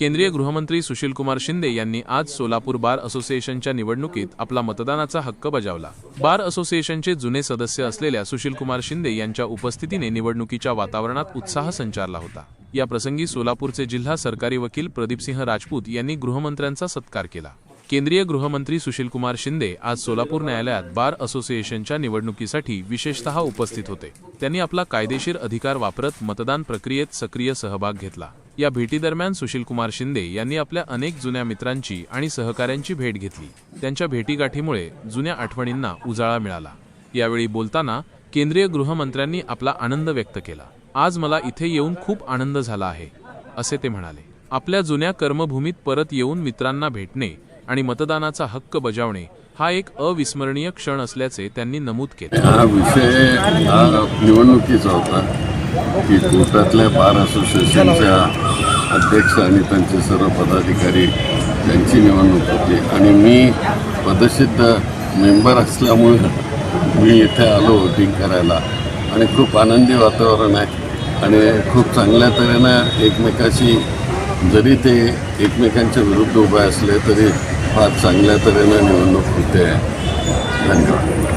केंद्रीय गृहमंत्री सुशीलकुमार शिंदे यांनी आज सोलापूर बार असोसिएशनच्या निवडणुकीत आपला मतदानाचा हक्क बजावला. बार असोसिएशनचे जुने सदस्य असलेल्या सुशीलकुमार शिंदे यांच्या उपस्थितीने निवडणुकीच्या वातावरणात उत्साह संचारला होता. या प्रसंगी सोलापूरचे जिल्हा सरकारी वकील प्रदीपसिंह राजपूत यांनी गृहमंत्र्यांचा सत्कार केला. केंद्रीय गृहमंत्री सुशीलकुमार शिंदे आज सोलापूर न्यायालयात बार असोसिएशनच्या निवडणुकीसाठी विशेषतः उपस्थित होते. त्यांनी आपला कायदेशीर अधिकार वापरत मतदान प्रक्रियेत सक्रिय सहभाग घेतला. या भेटीदरम्यान सुशीलकुमार शिंदे यांनी आपल्या अनेक जुन्या मित्रांची आणि सहकाऱ्यांची भेट घेतली. त्यांच्या भेटीगाठीमुळे जुन्या आठवणींना उजाळा मिळाला. यावेळी बोलताना केंद्रीय गृहमंत्र्यांनी आपला आनंद व्यक्त केला. आज मला इथे येऊन खूप आनंद झाला आहे असे ते म्हणाले. आपल्या जुन्या कर्मभूमीत परत येऊन मित्रांना भेटणे आणि मतदानाचा हक्क बजावणे हा एक अविस्मरणीय क्षण असल्याचे त्यांनी नमूद केले. हा विषय निवडणुकीचा होता की कोर्टातल्या बार असोसिएशनच्या अध्यक्ष आणि त्यांचे सर्व पदाधिकारी यांची निवडणूक होती. आणि मी पदसिद्ध मेंबर असल्यामुळे मी इथे आलो वोटिंग करायला. आणि खूप आनंदी वातावरण आहे. आणि खूप चांगल्या तऱ्हेनं एकमेकाशी जरी ते एकमेकांच्या विरुद्ध उभे असले तरी फार चांगल्या तऱ्हेनं निवडणूक होते. धन्यवाद.